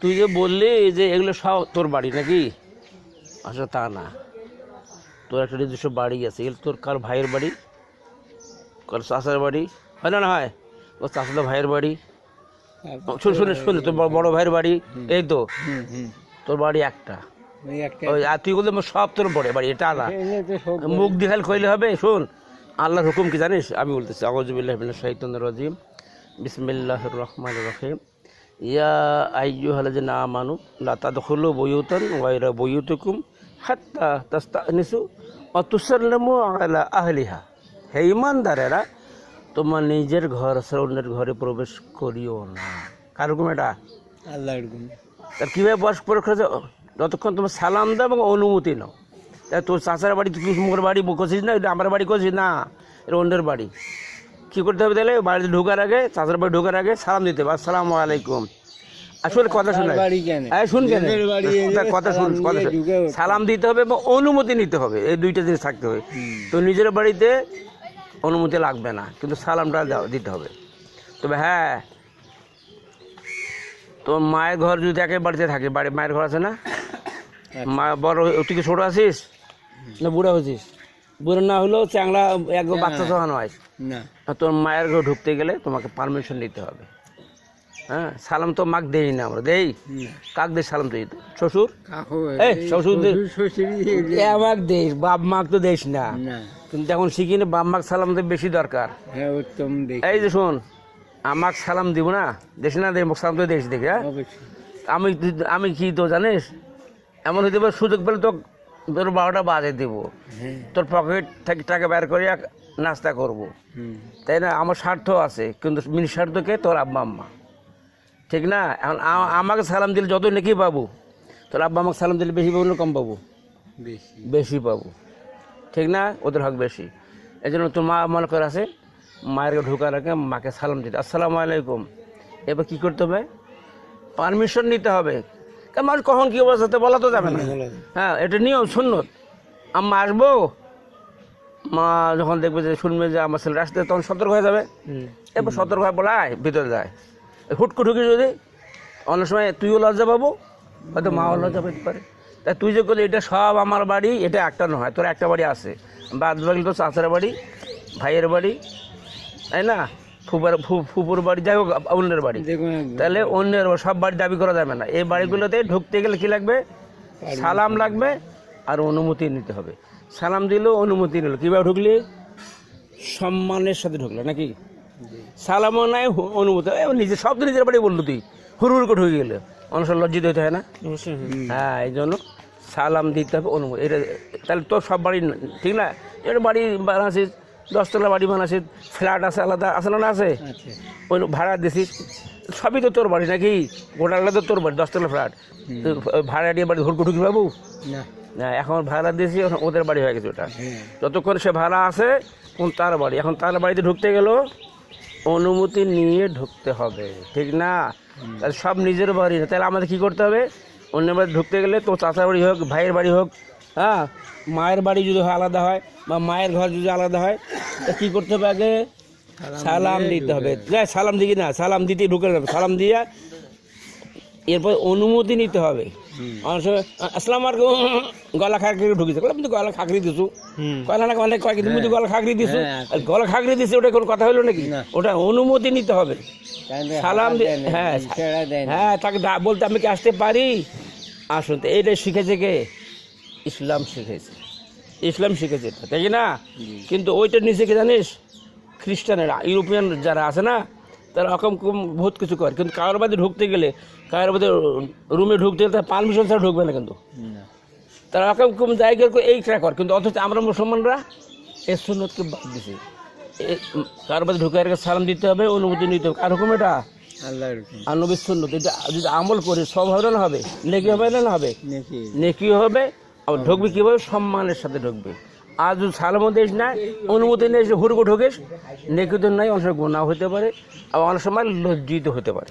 তুই যে বললি যে এগুলো সব তোর বাড়ি নাকি? আচ্ছা তা না। তোর একটা নিজস্ব বাড়ি আছে। এগুলো তোর কার ভাইয়ের বাড়ি? কার চাষার বাড়ি? হয় না না হয়। ও চাষাদের ভাইয়ের বাড়ি। শুনে শুনে শুনে তোর বড়- ভাইয়ের বাড়ি? এই তো। তোর বাড়ি একটা। ওই আর তুই বলতে সব তোর বড় বাড়ি এটা সব মুখ দেখাল কইলে হবে? শোন আল্লাহর হুকুম কি জানিস? আমি বলতেছি মিনাশ শাইতানির রাজিম। বিসমিল্লাহির রহমানির রহিম। ইয়া আইয়ুহাল্লাযিনা আমানু লা তাদখুলু বুয়ুতান গায়রা বুয়ুতিকুম হাত্তা তাস্তানিসু ওয়া তুসাল্লিমু আলা আহলিহা। হে ইমানদারেরা তোমার নিজের ঘর ছাড়া অন্যের ঘরে প্রবেশ করিও না। কার হুকুম এটা? তার কীভাবে পরস্পর করে যতক্ষণ তোমার সালাম দাও এবং অনুমতি নাও। তা তোর চাচার বাড়ি তুই মোর বাড়ি করছিস না? এটা আমার বাড়ি করছিস না। এটা অন্যের বাড়ি। কী করতে হবে তাহলে? বাড়িতে ঢোকার আগে চাচার বাড়ি ঢোকার আগে সালাম দিতে হবে। আসসালামু আলাইকুম। আসলে কথা শোনা। শুন কেন? কথা- শুন সালাম কথা সালাম দিতে হবে এবং অনুমতি নিতে হবে এই দুইটা জিনিস থাকতে হবে। তো নিজের বাড়িতে অনুমতি লাগবে না কিন্তু সালামটা দিতে হবে। তবে হ্যাঁ তো মায়ের ঘর যদি একে বাড়িতে থাকে বাড়ি মায়ের ঘর আছে না? মা বড় তুই কি ছোট আছিস? না বুড়া হয়েছিস? বুড়ো না হলেও চ্যাংলা এক বাচ্চা সহানো হয় না। তোর মায়ের ঘর ঢুকতে গেলে তোমাকে পারমিশন নিতে হবে। হ্যাঁ সালাম তো মাক দেই না আমরা দেই? কাক দে সালাম দিই তো? শ্বশুর? শ্বশুর আমাক দেশ বাপ মাক তো দেশ না। না। কিন্তু এখন শিখি না বাপ মাক সালাম দিয়ে বেশি দরকার। হ্যাঁ এই যে শোন আমাক সালাম দিব না? দেশ না দে সালাম তো দেশ দেখে হ্যাঁ? আমি আমি কি তো জানিস? এমন হইতে পারে সুযোগ পেলে তো তোর বারোটা বাজে দেবো। হ্যাঁ। তোর পকেট থেকে টাকা বের করে নাস্তা করব। তাই না? আমার স্বার্থ আছে কিন্তু মিনি স্বার্থকে তোর আব্বা আম্মা। ঠিক না? এখন আমাকে সালাম দিলে যত নাকি পাবো। তোর আব্বা আমাকে সালাম দিলে বেশি পাবো না কম পাবো? বেশি। বেশি পাবো। ঠিক না? ওদের হক বেশি। এই জন্য তোর মা মনে করে আছে মায়ের ঢোকার আগে মাকে সালাম দিতে। আসসালামু আলাইকুম। এবার কী করতে হবে? পারমিশন নিতে হবে। কারণ মানুষ কখন কী অবস্থাতে বলা তো যাবে না। হ্যাঁ এটা নিয়ম সুন্নত। আম্মা আসব মা যখন দেখবে যে শুনবে যে আমার ছেলে আসতে তখন সতর্ক হয়ে যাবে। এবার সতর্ক হয়ে বলায় ভিতরে যায় হুটকু ঢুকি যদি অনেক সময় তুইও লজ্জা পাবো হয়তো মাও লজ্জা পেতে পারে। তা তুই যে করলি এটা সব আমার বাড়ি এটা একটা নয় তোর একটা বাড়ি আছে। বাদ বাকি তো চাচার বাড়ি ভাইয়ের বাড়ি তাই না? ফুপার ফু- ফুপুর বাড়ি যাই হোক অন্যের বাড়ি। তাহলে অন্যের সব বাড়ি দাবি করা যাবে না। এই বাড়িগুলোতে ঢুকতে গেলে কি লাগবে? সালাম লাগবে আর অনুমতি নিতে হবে। সালাম দিলেও অনুমতি নিল। কীভাবে ঢুকলি? সম্মানের সাথে ঢুকলো নাকি? সালামও নাই অনুমতি নিজে সব তো নিজের বাড়ি বলল তুই। হুর হুর করে ঢুকে গেলে। মানুষের লজ্জিত হতে হয় না? হ্যাঁ এই জন্য সালাম দিতে হবে অনুমতি। এটা তাহলে তোর সব বাড়ি ঠিক না? এটা বাড়ি বানাচ্ছিস দশতলা বাড়ি বানাচ্ছিস ফ্ল্যাট আছে আলাদা আছে না না আছে? ওই ভাড়া দিছিস সবই তো তোর বাড়ি নাকি? গোটাগুলো তো তোর বাড়ি দশতলা ফ্ল্যাট। ভাড়া দিয়ে বাড়ি হুড়কু ঢুকি বাবু? না। এখন ভাড়া দিয়েছি এখন ওদের বাড়ি হয়ে গেছে ওটা। হ্যাঁ। যতক্ষণ সে ভাড়া আছে কোন তার বাড়ি। এখন তার বাড়িতে ঢুকতে গেল অনুমতি নিয়ে ঢুকতে হবে ঠিক না? তাহলে সব নিজের বাড়ি না তাহলে আমাদের কী করতে হবে? অন্য বাড়ি ঢুকতে গেলে তো চাচার বাড়ি হোক ভাইয়ের বাড়ি হোক হ্যাঁ মায়ের বাড়ি যদি আলাদা হয় বা মায়ের ঘর যদি আলাদা হয় তা কী করতে হবে আগে? সালাম দিতে হবে। যাই সালাম দিকে না সালাম দিতে ঢুকে যাবে। সালাম দিয়ে এরপর অনুমতি নিতে হবে। অনেক সময় আসসালাম আর গলা খাকরি ঢুকেছে। আমি তো গলা খাকরি দিছু। কয়লা না কয়লা কয় কিন্তু গলা খাকরি দিছু। হ্যাঁ। আর গলা খাকরি দিছে ওটা কোনো কথা হলো নাকি? ওটা অনুমতি নিতে হবে। সালাম হ্যাঁ। হ্যাঁ তাকে বলতে আমি কি আসতে পারি? আসুন তো এইটাই শিখেছে কে? ইসলাম শিখেছে। ইসলাম শিখেছে এটা, তাই না? কিন্তু ওইটা নিচে কি জানিস খ্রিস্টানেরা ইউরোপিয়ান যারা আছে না তারা রকম কম বহুত কিছু করে। কিন্তু কারোর বাদে ঢুকতে গেলে কারোর বাদে রুমে ঢুকতে গেলে তারা পারমিশন ছাড়া ঢুকবে না কিন্তু। তারা রকম কম জায়গায় করে এইটা কর। কিন্তু অথচ আমরা মুসলমানরা এর সুন্নতকে বাদ দিছি। এ- কারোর বাদে ঢুকে সালাম দিতে হবে অনুমতি নিতে হবে। কার হুকুম এটা? আর নবীর সুন্নত। এটা যদি আমল করে সব হবে না হবে? নেকি হবে না না হবে নেকি হবে? ঢুকবি কীভাবে? সম্মানের সাথে ঢুকবি। আজ যদি দেশ দিস না, অনুমতি নেই হুড়কো হুড়গো নেকি তো নাই, অনেক সময় গুণাও হতে পারে, আবার অনেক সময় লজ্জিত হতে পারে।